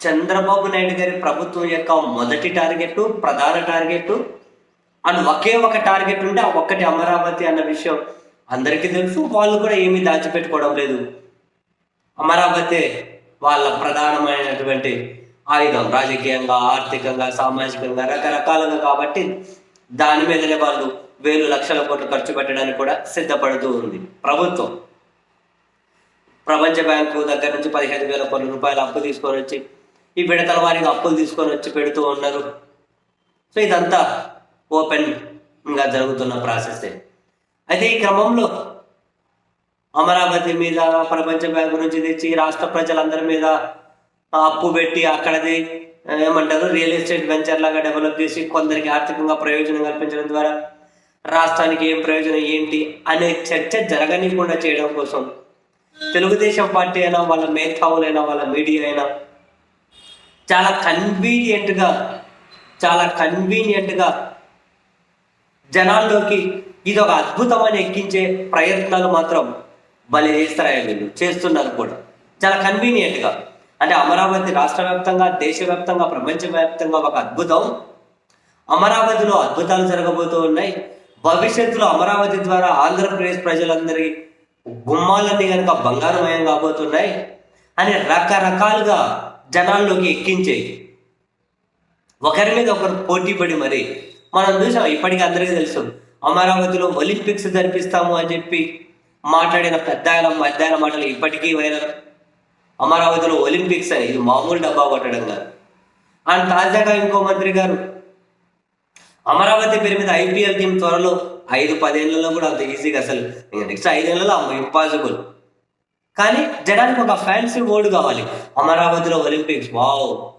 చంద్రబాబు నాయుడు గారి ప్రభుత్వం యొక్క మొదటి టార్గెట్ ప్రధాన టార్గెట్ అండ్ ఒకే ఒక టార్గెట్ ఉంటే ఆ ఒక్కటి అమరావతి అన్న విషయం అందరికీ తెలుసు. వాళ్ళు కూడా ఏమీ దాచిపెట్టుకోవడం లేదు. అమరావతి వాళ్ళ ప్రధానమైనటువంటి ఆయుధం రాజకీయంగా ఆర్థికంగా సామాజికంగా రకరకాలుగా కాబట్టి దాని మీదనే వాళ్ళు వేలు లక్షల కోట్లు ఖర్చు పెట్టడానికి కూడా సిద్ధపడుతూ ఉంది ప్రభుత్వం. ప్రపంచ బ్యాంకు దగ్గర నుంచి పదిహేను వేల కోట్ల రూపాయలు అప్పు తీసుకొని వచ్చి ఈ విడతల వారికి అప్పులు తీసుకొని వచ్చి పెడుతూ ఉన్నారు. సో ఇదంతా ఓపెన్గా జరుగుతున్న ప్రాసెసే. అయితే ఈ క్రమంలో అమరావతి మీద ప్రపంచ బ్యాంకు నుంచి తెచ్చి రాష్ట్ర ప్రజలందరి మీద అప్పు పెట్టి అక్కడది ఏమంటారు రియల్ ఎస్టేట్ వెంచర్ లాగా డెవలప్ చేసి కొందరికి ఆర్థికంగా ప్రయోజనం కల్పించడం ద్వారా రాష్ట్రానికి ఏం ప్రయోజనం ఏంటి అనే చర్చ జరగనీయకుండా చేయడం కోసం తెలుగుదేశం పార్టీ అయినా వాళ్ళ మేధావులైనా వాళ్ళ మీడియా అయినా చాలా కన్వీనియంట్గా చాలా కన్వీనియంట్గా జనాల్లోకి ఇది ఒక అద్భుతమని ఎక్కించే ప్రయత్నాలు మాత్రం భలే చేస్తారా వీళ్ళు. చేస్తున్నారు కూడా. చాలా కన్వీనియంట్గా అంటే అమరావతి రాష్ట్ర వ్యాప్తంగా దేశవ్యాప్తంగా ప్రపంచవ్యాప్తంగా ఒక అద్భుతం. అమరావతిలో అద్భుతాలు జరగబోతూ ఉన్నాయి. భవిష్యత్తులో అమరావతి ద్వారా ఆంధ్రప్రదేశ్ ప్రజలందరి గుమ్మాలన్నీ కనుక బంగారమయం కాబోతున్నాయి. అని రకరకాలుగా జనాల్లోకి ఎక్కించేయి ఒకరి మీద ఒకరు పోటీ పడి మరి మనం చూసాం ఇప్పటికీ అందరికీ తెలుసు అమరావతిలో ఒలింపిక్స్ జరిపిస్తాము అని చెప్పి మాట్లాడిన పెద్ద మధ్యాహ్న మాటలు ఇప్పటికీ వైరల్. అమరావతిలో ఒలింపిక్స్ అని ఇది మామూలు డబ్బా కొట్టడం కాదు. అండ్ తాజాగా ఇంకో మంత్రి గారు అమరావతి పేరు మీద ఐపీఎల్ టీం త్వరలో ఐదు పదేళ్ళలో కూడా అంత ఈజీగా అసలు నెక్స్ట్ ఐదేళ్ళలో ఇంపాసిబుల్ కానీ జనానికి ఒక ఫ్యాన్సీ వర్డ్ కావాలి. అమరావతిలో Olympics wow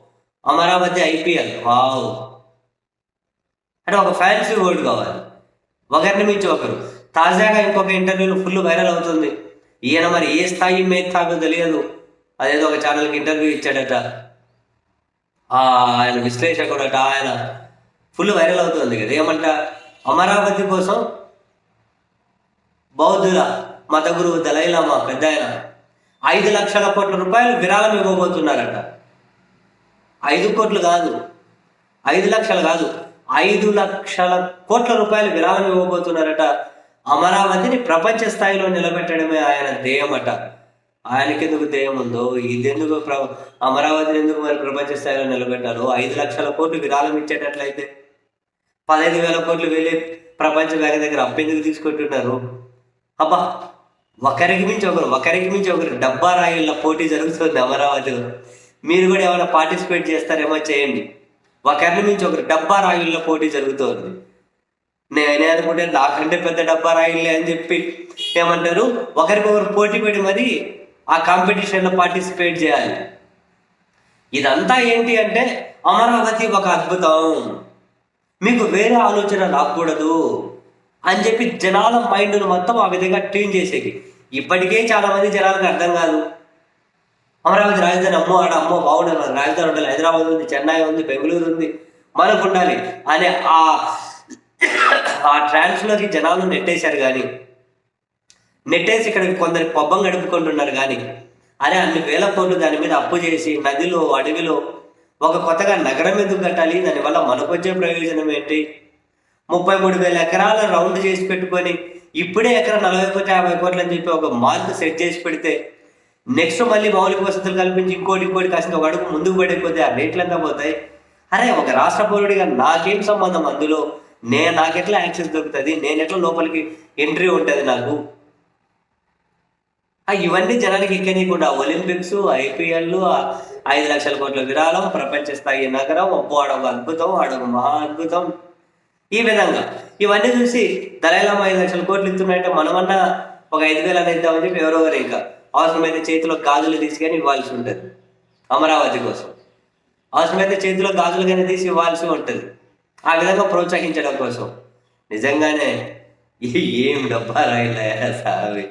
Amaravati IPL wow అంటే ఒక ఫ్యాన్సీ వర్డ్ కావాలి. ఒకరిని మించి ఒకరు. తాజాగా ఇంకొక ఇంటర్వ్యూలో ఫుల్ వైరల్ అవుతుంది. ఈయన మరి ఏ స్థాయి మేధావో తెలియదు. అదేదో ఒక ఛానల్కి ఇంటర్వ్యూ ఇచ్చాడట. ఆయన విశ్లేషకుడట ఆయన. ఫుల్ వైరల్ అవుతుంది కదా. ఏమంట? అమరావతి కోసం బౌద్ధుల మత గురువు దళైలామా పెద్ద ఆయన ఐదు లక్షల కోట్ల రూపాయలు విరాళం ఇవ్వబోతున్నారట. ఐదు కోట్లు కాదు. ఐదు లక్షలు కాదు. ఐదు లక్షల కోట్ల రూపాయలు విరాళం ఇవ్వబోతున్నారట. అమరావతిని ప్రపంచ స్థాయిలో నిలబెట్టడమే ఆయన ధ్యేయమట. ఆయనకి ఎందుకు ధ్యేయం ఉందో? ఇది ఎందుకు ప్ర అమరావతిని ఎందుకు మరి ప్రపంచ స్థాయిలో నిలబెట్టాలో ఐదు లక్షల కోట్లు విరాళం ఇచ్చేటట్లయితే. పదహైదు వేల కోట్లు వెళ్ళి ప్రపంచ బ్యాంక్ దగ్గర అప్పెందుకు తీసుకుంటున్నారు? అబ్బా! ఒకరికి మించి ఒకరు ఒకరికి మించి ఒకరు. డబ్బా రాయిల్లో పోటీ జరుగుతుంది అమరావతిలో. మీరు కూడా ఏమైనా పార్టిసిపేట్ చేస్తారేమో చేయండి. ఒకరిని మించి ఒకరు డబ్బా రాయిల్లో పోటీ జరుగుతుంది. నేనే అనుకుంటే నాకంటే పెద్ద డబ్బా రాయిలే అని చెప్పి ఏమంటారు? ఒకరికొకరు పోటీ పడి మరి ఆ కాంపిటీషన్లో పార్టిసిపేట్ చేయాలి. ఇదంతా ఏంటి అంటే అమరావతి ఒక అద్భుతం. మీకు వేరే ఆలోచన రాకూడదు అని చెప్పి జనాల మైండ్ను మొత్తం ఆ విధంగా ట్యూన్ చేసేది. ఇప్పటికే చాలా మంది జనాలకు అర్థం కాదు. అమరావతి రాజధాని అమ్మో ఆడ అమ్మో బాగుండాలి రాజధాని ఉండాలి. హైదరాబాద్ ఉంది చెన్నై ఉంది బెంగళూరు ఉంది. మనకు ఉండాలి. అనే ఆ ఆ ట్రాన్స్లోకి జనాలు నెట్టేశారు కానీ నెట్టేసి ఇక్కడ కొందరు పబ్బం గడుపుకుంటున్నారు కానీ అరే అన్ని వేల కోట్లు దాని మీద అప్పు చేసి నదిలో అడవిలో ఒక కొత్తగా నగరం ఎందుకు కట్టాలి? దానివల్ల మనకు వచ్చే ప్రయోజనం ఏంటి? ముప్పై మూడు వేల ఎకరాల రౌండ్ చేసి పెట్టుకొని ఇప్పుడే ఎకరా నలభై కోట్లు యాభై కోట్లు అని చెప్పి ఒక మార్క్ సెట్ చేసి పెడితే నెక్స్ట్ మళ్ళీ మౌలిక వసతులు కల్పించి ఇంకోటి ఇంకోటి కాసిన ఒక అడుగు ముందుకు పడిపోతే ఆ రేట్లు ఎంత పోతాయి? అరే ఒక రాష్ట్ర పౌరుడిగా నాకేం సంబంధం అందులో? నేను నాకెట్లా యాక్సెస్ దొరుకుతుంది? నేను ఎట్లా లోపలికి ఎంట్రీ ఉంటుంది నాకు? ఇవన్నీ జనానికి ఎక్కనీయకుండా ఒలింపిక్స్ ఐపీఎల్ ఐదు లక్షల కోట్ల విరాళం ప్రపంచ స్థాయి నగరం ఒప్పో ఆడొక అద్భుతం ఆడొక మహా అద్భుతం. ఈ విధంగా. ఇవన్నీ చూసి దళైలామా ఐదు లక్షల కోట్లు ఇస్తున్నాయంటే మనమన్నా ఒక ఐదు వేలు అని ఇద్దామని చెప్పి ఎవరో ఇంకా అవసరమైతే చేతిలో గాజులు తీసుకొని ఇవ్వాల్సి ఉంటుంది. అమరావతి కోసం. అవసరమైతే చేతిలో గాజులు కానీ తీసి ఇవ్వాల్సి ఉంటుంది. ఆ విధంగా ప్రోత్సహించడం కోసం. నిజంగానే ఏం డబ్బా రాయిలా సావి